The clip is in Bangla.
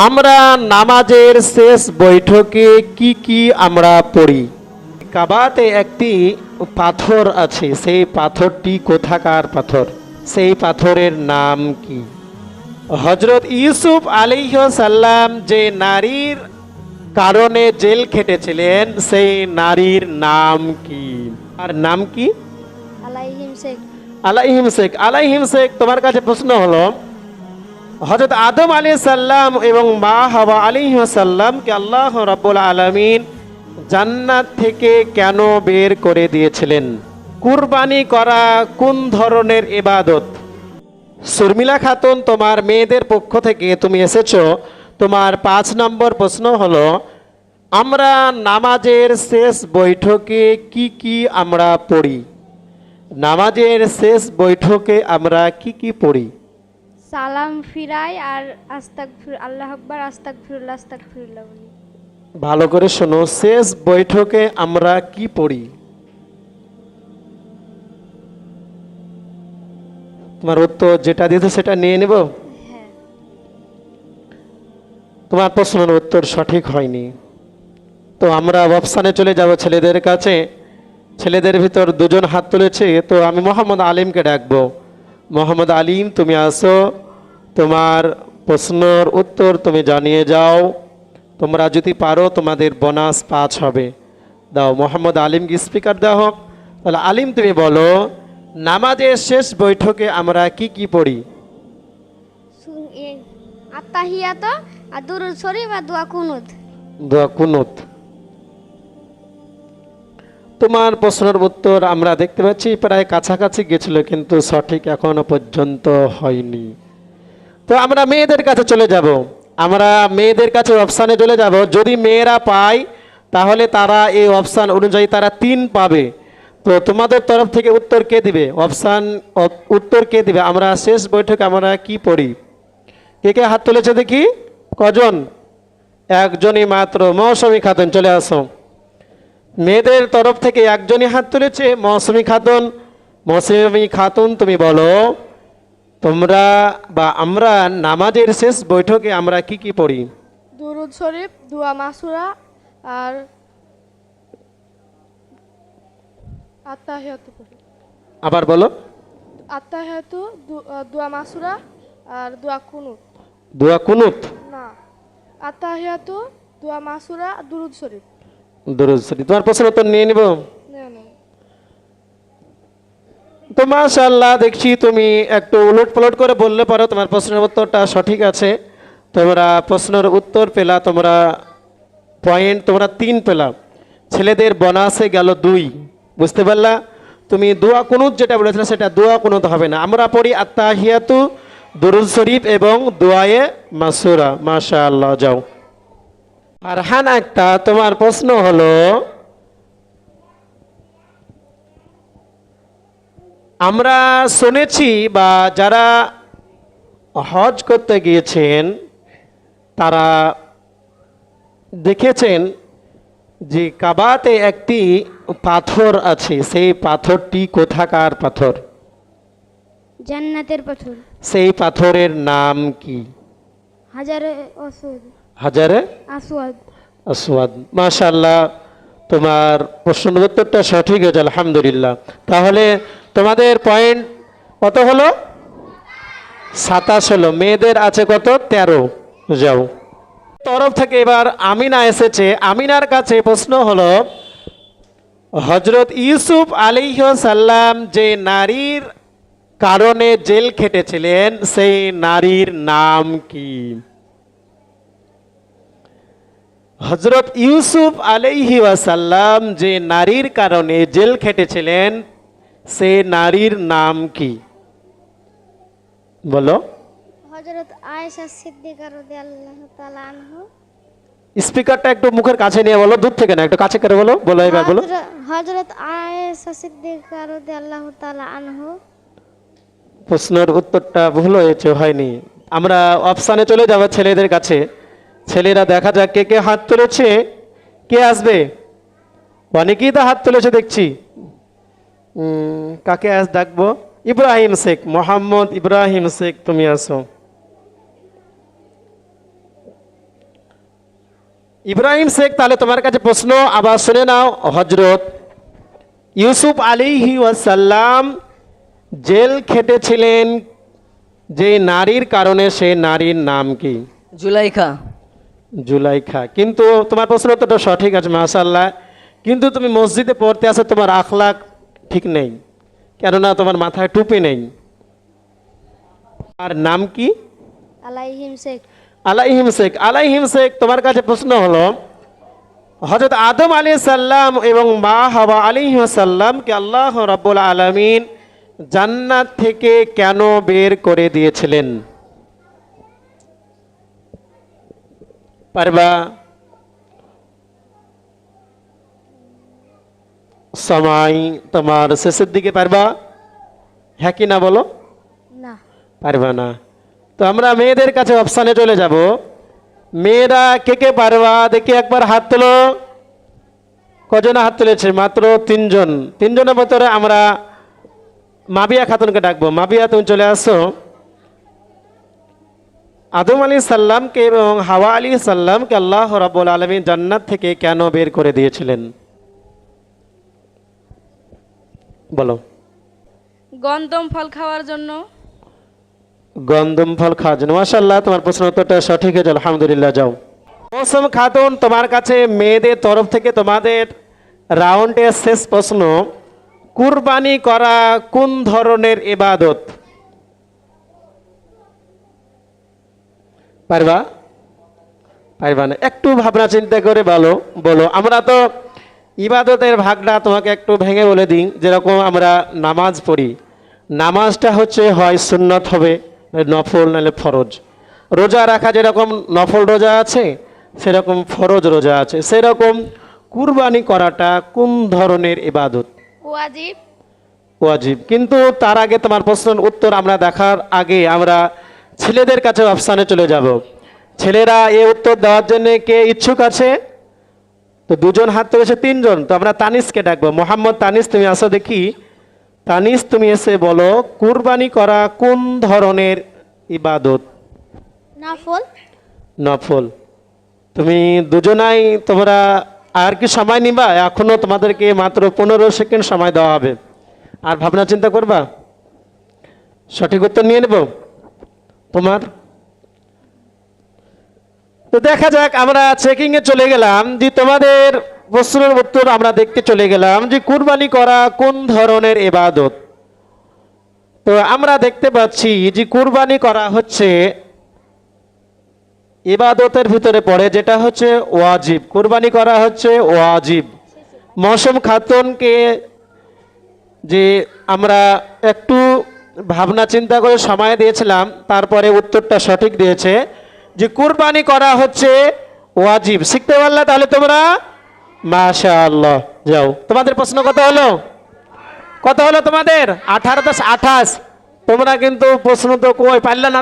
আমরা নামাজের শেষ বৈঠকে কি কি আমরা পড়ি? কাবাতে একটি পাথর আছে সেই পাথরটি কোথাকার পাথর? সেই পাথরের নাম কি? হজরত ইউসুফ সাল্লাম যে নারীর কারণে জেল খেটেছিলেন সেই নারীর নাম কি? আর নাম কি? আলাইহিম শেখ। আলাইহিম শেখ। আলাইহিম শেখ তোমার কাছে প্রশ্ন হলো হজরত আদম আলী সাল্লাম এবং মা হাওয়া আলী সাল্লামকে আল্লাহ রাব্বুল আলমিন জান্নাত থেকে কেন বের করে দিয়েছিলেন? কুরবানি করা কোন ধরনের এবাদত শর্মিলা খাতুন, তোমার মেয়েদের পক্ষ থেকে তুমি এসেছ। তোমার পাঁচ নম্বর প্রশ্ন হলো, আমরা নামাজের শেষ বৈঠকে কি কি আমরা পড়ি? নামাজের শেষ বৈঠকে আমরা কি কি পড়ি? সালাম ফিরাই আর আস্তাক আল্লাহ আকবার আস্তাক ফিরুল্লাহ আস্তাক বলি। ভালো করে শোনো শেষ বৈঠকে আমরা কি পড়ি? তোমার উত্তর যেটা দিতে সেটা নিয়ে নেব? হ্যাঁ। তোমার প্রশ্নের উত্তর সঠিক হয়নি। তো আমরা অপশানে চলে যাব ছেলেদের কাছে। ছেলেদের ভিতর দুজন হাত তুলেছে তো আমি মোহাম্মদ আলিমকে ডাকবো। মোহাম্মদ আলিম তুমি আসো। তোমার প্রশ্নর উত্তর তুমি জানিয়ে যাও। তোমরা যদি পারো তোমাদের বোনাস পাঁচ হবে। দাও মোহাম্মদ আলিমকে স্পিকার দেওয়া হোক। তাহলে আলিম তুমি বলো নামাজের শেষ বৈঠকে আমরা কি কি পড়ি? আত্মাহিয়াত আর দুরুদ শরীফ আর দোয়া কুনুত। দোয়া কুনুত। তোমার প্রশ্নের উত্তর আমরা দেখতে পাচ্ছি, প্রায় কাছাকাছি গেছিল, কিন্তু সঠিক এখনও পর্যন্ত হয়নি। তো আমরা মেয়েদের কাছে চলে যাব। আমরা মেয়েদের কাছে অপশানে চলে যাব। যদি মেয়েরা পায়, তাহলে তারা এই অপশান অনুযায়ী তারা তিন পাবে। তো তোমাদের তরফ থেকে উত্তর কে দিবে? অপশান, উত্তর কে দিবে? আমরা শেষ বৈঠকে আমরা কি পড়ি? কে কে হাত তুলেছে দেখি? কজন? একজনই মাত্র। মৌসুমী খাতুন, চলে আসো। মেয়েদের তরফ থেকে একজনই হাত তুলেছে মৌসুমী খাতুন। মৌসুমী খাতুন তুমি বলো তোমরা বা আমরা নামাজের শেষ বৈঠকে আমরা কি কি পড়ি? দুরুদ শরীফ দুয়া মাসুরা আর আত্মাহিয়াতু আবার বলো। আত্মাহিয়াতু দু- আহ, মাসুরা আর দুয়া কুনুত। দোয়া কুনুত? না আত্মাহিয়াতু দুয়া মাসুরা দুরুদ শরীফ। দরুদ শরীফ। তোমার প্রশ্ন উত্তর নিয়ে নিব? তো মাশাল্লাহ দেখছি তুমি একটু উলট পালট করে বললে পারো তোমার প্রশ্নের উত্তরটা সঠিক আছে। তোমরা প্রশ্নের উত্তর পেলা তোমরা পয়েন্ট তোমরা তিন পেলা। ছেলেদের বোনাসে গেল দুই বুঝতে পারলা? তুমি দোয়া কুনুত যেটা বলেছিলে সেটা দোয়া কুনুত হবে না। আমরা পড়ি আত্মাহিয়াতু দুরুদ শরীফ এবং দোয়ায়ে মাসুরা। মাশা আল্লাহ যাও। ফারহান একটা তোমার প্রশ্ন হলো আমরা শুনেছি বা যারা হজ করতে গিয়েছেন তারা দেখেছেন যে কাবাতে একটি পাথর আছে সেই পাথরটি কোথাকার পাথর? জান্নাতের পাথর। সেই পাথরের নাম কি? হাজারে অসুদ হাজারে? আসওয়াদ। আসওয়াদ। মাশাল্লাহ তোমার প্রশ্ন উত্তরটা সঠিক হয়েছে আলহামদুলিল্লাহ। তাহলে তোমাদের পয়েন্ট কত হলো? সাতাশ হলো। মেয়েদের আছে কত? তেরো। যাও। তরফ থেকে এবার আমিনা এসেছে। আমিনার কাছে প্রশ্ন হলো হজরত ইউসুফ সাল্লাম যে নারীর কারণে জেল খেটেছিলেন সেই নারীর নাম কি? হজরত ইউসুফ আলাইহি ওয়াসাল্লাম যে নারীর কারণে জেল খেটেছিলেন সে নারীর নাম কি? বলো। হযরত আয়েশা সিদ্দিকা রাদিয়াল্লাহু তাআলা আনহু। স্পিকারটা একটু মুখের কাছে নিয়ে বলো দূর থেকে না একটু কাছে করে বলো বলো এবার বলো। হযরত আয়েশা সিদ্দিকা রাদিয়াল্লাহু তাআলা আনহু। প্রশ্নের উত্তরটা ভুল হয়েছে হয়নি। আমরা অপশানে চলে যাব ছেলেদের কাছে। ছেলেরা দেখা যাক কে কে হাত তুলেছে, কে আসবে? অনেকেই তো হাত তুলেছে দেখছি। কাকে আজ ডাকবো? ইব্রাহিম শেখ, মোহাম্মদ ইব্রাহিম শেখ, তুমি আসো। ইব্রাহিম শেখ, তাহলে তোমার কাছে প্রশ্ন, আবার শুনে নাও হজরত ইউসুফ আলিহি ওয়াসাল্লাম জেল খেটেছিলেন, যে নারীর কারণে সে নারীর নাম কি? জুলাইখা। জুলাইখা কিন্তু তোমার প্রশ্ন তো সঠিক আছে মাশাল্লাহ কিন্তু তুমি মসজিদে পড়তে আসো তোমার আখলাক ঠিক নেই। কেননা তোমার মাথায় টুপি নেই। আর নাম কি? আলাইহিম শেখ। আলাইহিম শেখ। আলাইহিম শেখ তোমার কাছে প্রশ্ন হলো হজরত আদম আলী সাল্লাম এবং মা হাওয়া আলী সাল্লামকে আল্লাহ রাব্বুল আলমিন জান্নাত থেকে কেন বের করে দিয়েছিলেন? পারবা? সময় তোমার শেষের দিকে পারবা? হ্যাঁ কি না বলো? না। পারবা না। তো আমরা মেয়েদের কাছে অপশানে চলে যাব। মেয়েরা কে কে পারবা? দেখি একবার হাত তোলো। কজন হাত তুলেছে? মাত্র তিনজন। তিনজনের ভেতরে আমরা মাবিয়া খাতুনকে ডাকবো। মাবিয়া তুমি চলে আসো। আদম আলী সাল্লামকে এবং হাওয়া আলী সাল্লামকে আল্লাহ রাব্বুল আলমী জান্নাত থেকে কেন বের করে দিয়েছিলেন? বলো। গন্ধম ফল খাওয়ার জন্য। গন্ধম ফল খাওয়ার জন্য। মাসাল্লাহ তোমার প্রশ্ন উত্তরটা সঠিক হয়েছে আলহামদুলিল্লাহ যাও। মৌসুম খাতুন তোমার কাছে মেয়েদের তরফ থেকে তোমাদের রাউন্ডের শেষ প্রশ্ন কুরবানি করা কোন ধরনের ইবাদত? পারবা? পারবা না। একটু ভাবনা চিন্তা করে বলো বলো। আমরা তো ইবাদতের ভাগটা তোমাকে একটু ভেঙে বলে দিই যেরকম আমরা নামাজ পড়ি। নামাজটা হচ্ছে হয় সুন্নত হবে নফল নাহলে ফরজ। রোজা রাখা যেরকম নফল রোজা আছে সেরকম ফরজ রোজা আছে। সেরকম কুরবানি করাটা কোন ধরনের ইবাদত? ওয়াজিব। ওয়াজিব। কিন্তু তার আগে তোমার প্রশ্নের উত্তর আমরা দেখার আগে আমরা ছেলেদের কাছে অপশানে চলে যাব। ছেলেরা এ উত্তর দেওয়ার জন্য কে ইচ্ছুক আছে? তো দুজন হাত তুলেছে তিনজন। তো আমরা তানিসকে ডাকবো? মোহাম্মদ তানিস তুমি আসো দেখি। তানিস তুমি এসে বলো কুরবানি করা কোন ধরনের ইবাদত? নাফল। নফল। তুমি দুজনাই তোমরা আর কি সময় নিবা? এখনও তোমাদেরকে মাত্র পনেরো সেকেন্ড সময় দেওয়া হবে। আর ভাবনা চিন্তা করবা? সঠিক উত্তর নিয়ে নেব? তোমার? তো দেখা যাক, আমরা চেকিং এ চলে গেলাম যে তোমাদের প্রশ্নের উত্তর আমরা দেখতে চলে গেলাম যে কুরবানি করা কোন ধরনের এবাদত তো আমরা দেখতে পাচ্ছি যে কুরবানি করা হচ্ছে ইবাদতের ভিতরে পড়ে, যেটা হচ্ছে ওয়াজিব। কুরবানি করা হচ্ছে ওয়াজিব। মৌসুম খাতুনকে যে আমরা একটু ভাবনা চিন্তা করে সময় দিয়েছিলাম, তারপরে উত্তরটা সঠিক দিয়েছে যে কুরবানি করা হচ্ছে ওয়াজিব। শিখতে পারলে তাহলে তোমরা মাশা আল্লাহ যাও। তোমাদের প্রশ্ন কত হলো? কত হলো তোমাদের? আঠারো দশ আঠাশ। তোমরা কিন্তু প্রশ্ন তো কই পারলে না।